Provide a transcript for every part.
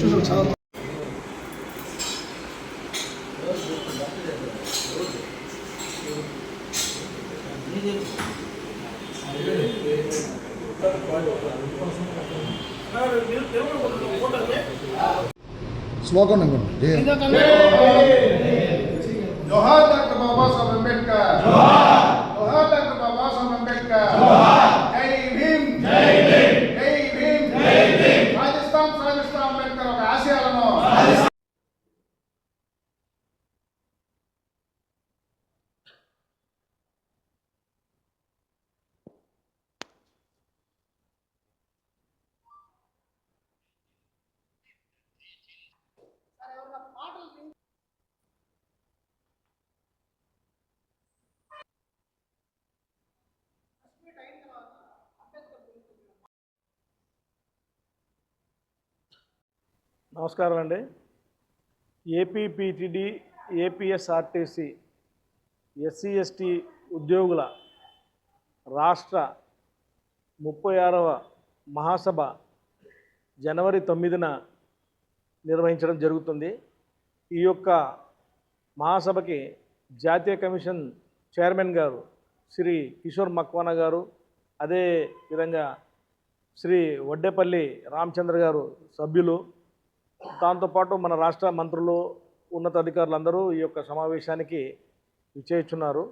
చూసాం చాలా స్లోగన్ అనుకోండి జోహార్ డాక్టర్ బాబాసాహెబ్ అంబేద్కర్. జోహార్ డాక్టర్ బాబాసాహెబ్ అంబేద్కర్. నమస్కారం అండి ఏపీపీటీడీ ఏపీఎస్ఆర్టీసీ ఎస్సీ ఎస్టీ ఉద్యోగుల రాష్ట్ర ముప్పై ఆరవ మహాసభ జనవరి తొమ్మిదిన నిర్వహించడం జరుగుతుంది. ఈ యొక్క మహాసభకి జాతీయ కమిషన్ చైర్మన్ గారు శ్రీ కిషోర్ మక్వానా గారు అదే విధంగా శ్రీ వడ్డేపల్లి రామచంద్ర గారు సభ్యులు దాంతోపాటు మన రాష్ట్ర మంత్రులు ఉన్నతాధికారులందరూ ఈ యొక్క సమావేశానికి విచ్చేస్తున్నారు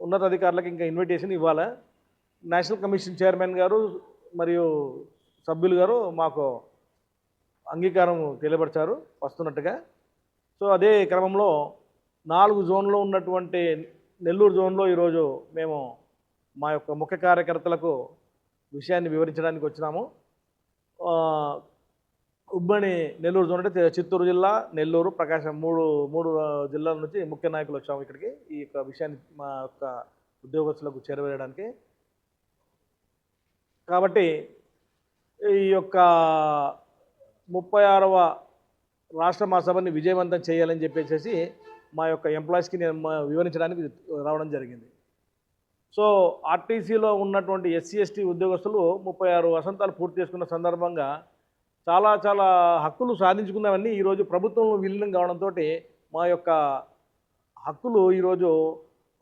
ఉన్నతాధికారులకు ఇంకా ఇన్విటేషన్ ఇవ్వాలి? నేషనల్ కమిషన్ చైర్మన్ గారు మరియు సభ్యులు గారు మాకు అంగీకారం తెలియపరిచారు వస్తున్నట్టుగా. సో అదే క్రమంలో నాలుగు జోన్లో ఉన్నటువంటి నెల్లూరు జోన్లో ఈరోజు మేము మా యొక్క ముఖ్య కార్యకర్తలకు విషయాన్ని వివరించడానికి వచ్చినాము. ఉమ్మడి నెల్లూరు జోన్ అంటే చిత్తూరు జిల్లా నెల్లూరు ప్రకాశం మూడు మూడు జిల్లాల నుంచి ముఖ్య నాయకులు వచ్చాము ఇక్కడికి. ఈ యొక్క విషయాన్ని మా యొక్క ఉద్యోగస్తులకు చేరవేయడానికి. కాబట్టి ఈ యొక్క ముప్పై ఆరవ రాష్ట్ర మహాసభని విజయవంతం చేయాలని చెప్పేసి మా యొక్క ఎంప్లాయీస్కి నేను వివరించడానికి రావడం జరిగింది. సో ఆర్టీసీలో ఉన్నటువంటి ఎస్సీ ఎస్టీ ఉద్యోగస్తులు ముప్పై ఆరు వసంతాలు పూర్తి చేసుకున్న సందర్భంగా చాలా చాలా హక్కులు సాధించుకున్నవన్నీ ఈరోజు ప్రభుత్వం విలీనం కావడంతో మా యొక్క హక్కులు ఈరోజు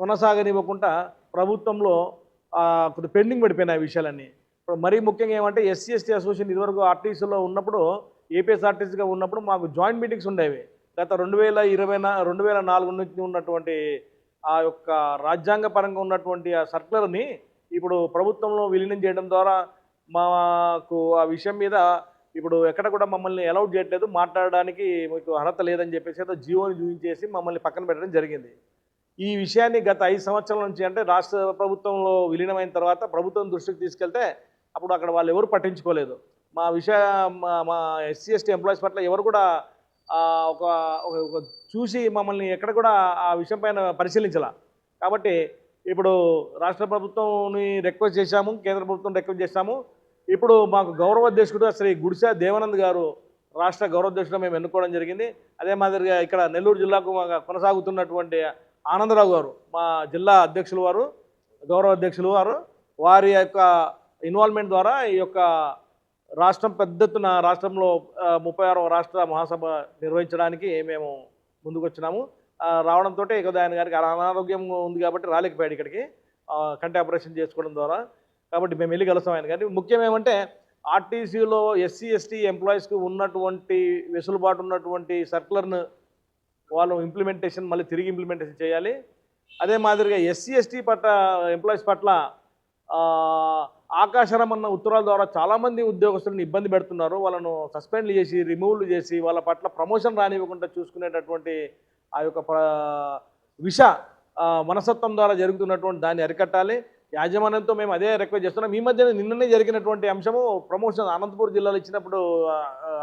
కొనసాగనివ్వకుండా ప్రభుత్వంలో కొద్ది పెండింగ్ పడిపోయినాయి ఆ విషయాలన్నీ. ఇప్పుడు మరీ ముఖ్యంగా ఏమంటే ఎస్సీ ఎస్టీ అసోసియేషన్ ఇదివరకు ఆర్టీసీలో ఉన్నప్పుడు ఏపీఎస్ఆర్టీసీగా ఉన్నప్పుడు మాకు జాయింట్ మీటింగ్స్ ఉండేవి. గత రెండు వేల ఇరవై రెండు వేల నాలుగు నుంచి ఉన్నటువంటి ఆ యొక్క రాజ్యాంగ పరంగా ఉన్నటువంటి ఆ సర్కులర్ని ఇప్పుడు ప్రభుత్వంలో విలీనం చేయడం ద్వారా మాకు ఆ విషయం మీద ఇప్పుడు ఎక్కడ కూడా మమ్మల్ని అలౌట్ చేయట్లేదు. మాట్లాడడానికి మీకు అర్హత లేదని చెప్పేసి ఏదో జియోని చూపించేసి మమ్మల్ని పక్కన పెట్టడం జరిగింది. ఈ విషయాన్ని గత ఐదు సంవత్సరాల నుంచి అంటే రాష్ట్ర ప్రభుత్వంలో విలీనమైన తర్వాత ప్రభుత్వం దృష్టికి తీసుకెళ్తే అప్పుడు అక్కడ వాళ్ళు ఎవరు పట్టించుకోలేదు. మా విషయ మా మా ఎస్సీ ఎస్టీ ఎంప్లాయీస్ పట్ల ఎవరు కూడా ఒక ఒక- ఒక చూసి మమ్మల్ని ఎక్కడ కూడా ఆ విషయం పైన పరిశీలించాల. కాబట్టి ఇప్పుడు రాష్ట్ర ప్రభుత్వంని రిక్వెస్ట్ చేశాము కేంద్ర ప్రభుత్వం రిక్వెస్ట్ చేశాము. ఇప్పుడు మాకు గౌరవ అధ్యక్షుడు శ్రీ గుడిసా దేవానంద్ గారు రాష్ట్ర గౌరవ అధ్యక్షుడు మేము ఎన్నుకోవడం జరిగింది. అదే మాదిరిగా ఇక్కడ నెల్లూరు జిల్లాకు మాకు కొనసాగుతున్నటువంటి ఆనందరావు గారు మా జిల్లా అధ్యక్షులు వారు గౌరవ అధ్యక్షులు వారు వారి యొక్క ఇన్వాల్వ్మెంట్ ద్వారా ఈ యొక్క రాష్ట్రం పెద్ద ఎత్తున రాష్ట్రంలో ముప్పై ఆరవ రాష్ట్ర మహాసభ నిర్వహించడానికి మేము ముందుకొచ్చినాము రావడంతో ఇక ఆయన గారికి అనారోగ్యం ఉంది కాబట్టి రాలేకపోయాడు ఇక్కడికి కంటి ఆపరేషన్ చేసుకోవడం ద్వారా. కాబట్టి మేము వెళ్ళి కలుస్తాం ఆయన. కానీ ముఖ్యం ఏమంటే ఆర్టీసీలో ఎస్సీ ఎస్టీ ఎంప్లాయీస్కి ఉన్నటువంటి వెసులుబాటు ఉన్నటువంటి సర్కులర్ను వాళ్ళు ఇంప్లిమెంటేషన్ మళ్ళీ తిరిగి ఇంప్లిమెంటేషన్ చేయాలి. అదే మాదిరిగా ఎస్సీ ఎస్టీ పట్ల ఎంప్లాయీస్ పట్ల ఆకాశరమన్న అన్న ఉత్తరాల ద్వారా చాలామంది ఉద్యోగస్తులను ఇబ్బంది పెడుతున్నారు. వాళ్ళను సస్పెండ్ చేసి రిమూవ్లు చేసి వాళ్ళ పట్ల ప్రమోషన్ రానివ్వకుండా చూసుకునేటటువంటి ఆ యొక్క విష మనసత్వం మనస్తత్వం ద్వారా జరుగుతున్నటువంటి దాన్ని అరికట్టాలి. యాజమాన్యంతో మేము అదే రిక్వెస్ట్ చేస్తున్నాం. ఈ మధ్యన నిన్ననే జరిగినటువంటి అంశము ప్రమోషన్ అనంతపురం జిల్లాలో ఇచ్చినప్పుడు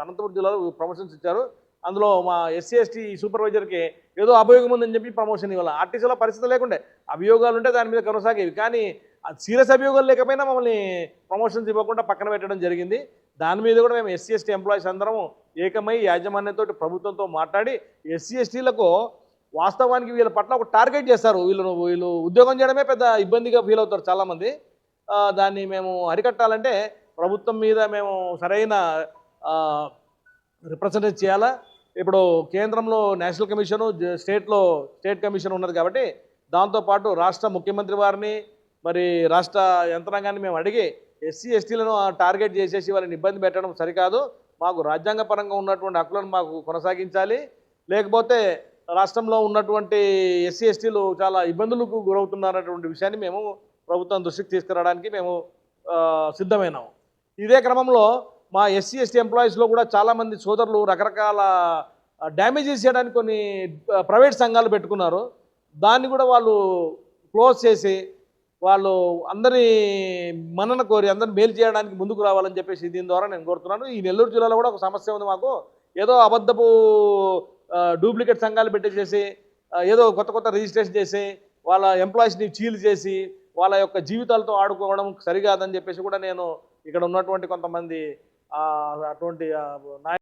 అనంతపూర్ అనంతపురం జిల్లాలో ప్రమోషన్స్ ఇచ్చారు. అందులో మా ఎస్సీ ఎస్టీ సూపర్వైజర్కి ఏదో అభియోగం ఉందని చెప్పి ప్రమోషన్ ఇవ్వాలి. ఆర్టీసీలో పరిస్థితి లేకుండే. అభియోగాలు ఉంటే దాని మీద కొనసాగేవి. కానీ సీరియస్ అభియోగాలు లేకపోయినా మమ్మల్ని ప్రమోషన్స్ ఇవ్వకుండా పక్కన పెట్టడం జరిగింది. దాని మీద కూడా మేము ఎస్సీ ఎస్టీ ఎంప్లాయీస్ అందరం ఏకమై యాజమాన్యంతో ప్రభుత్వంతో మాట్లాడి ఎస్సీ ఎస్టీలకు వాస్తవానికి వీళ్ళ పట్ల ఒక టార్గెట్ చేస్తారు. వీళ్ళు వీళ్ళు ఉద్యోగం చేయడమే పెద్ద ఇబ్బందిగా ఫీల్ అవుతారు చాలామంది. దాన్ని మేము అరికట్టాలంటే ప్రభుత్వం మీద మేము సరైన రిప్రజెంటేట్ చేయాలా? ఇప్పుడు కేంద్రంలో నేషనల్ కమిషను స్టేట్లో స్టేట్ కమిషన్ ఉన్నది కాబట్టి దాంతోపాటు రాష్ట్ర ముఖ్యమంత్రి వారిని మరి రాష్ట్ర యంత్రాంగాన్ని మేము అడిగి ఎస్సీ ఎస్టీలను టార్గెట్ చేసేసి వాళ్ళని ఇబ్బంది పెట్టడం సరికాదు. మాకు రాజ్యాంగపరంగా ఉన్నటువంటి హక్కులను మాకు కొనసాగించాలి. లేకపోతే రాష్ట్రంలో ఉన్నటువంటి ఎస్సీ ఎస్టీలు చాలా ఇబ్బందులకు గురవుతున్నారనేటువంటి విషయాన్ని మేము ప్రభుత్వం దృష్టికి తీసుకురావడానికి మేము సిద్ధమైనాము. ఇదే క్రమంలో మా ఎస్సీ ఎస్టీ ఎంప్లాయీస్లో కూడా చాలామంది సోదరులు రకరకాల డ్యామేజెస్ చేయడానికి కొన్ని ప్రైవేట్ సంఘాలు పెట్టుకున్నారు. దాన్ని కూడా వాళ్ళు క్లోజ్ చేసి వాళ్ళు అందరి మన్నన కోరి అందరిని మేలు చేయడానికి ముందుకు రావాలని చెప్పేసి దీని ద్వారా నేను కోరుతున్నాను. ఈ నెల్లూరు జిల్లాలో కూడా ఒక సమస్య ఉంది మాకు. ఏదో అబద్ధపు డూప్లికేట్ సంఘాలు పెట్టేసేసి ఏదో కొత్త కొత్త రిజిస్ట్రేషన్ చేసి వాళ్ళ ఎంప్లాయీస్ని చీల్ చేసి వాళ్ళ యొక్క జీవితాలతో ఆడుకోవడం సరికాదని చెప్పేసి కూడా నేను ఇక్కడ ఉన్నటువంటి కొంతమంది అటువంటి ఆ, నాయ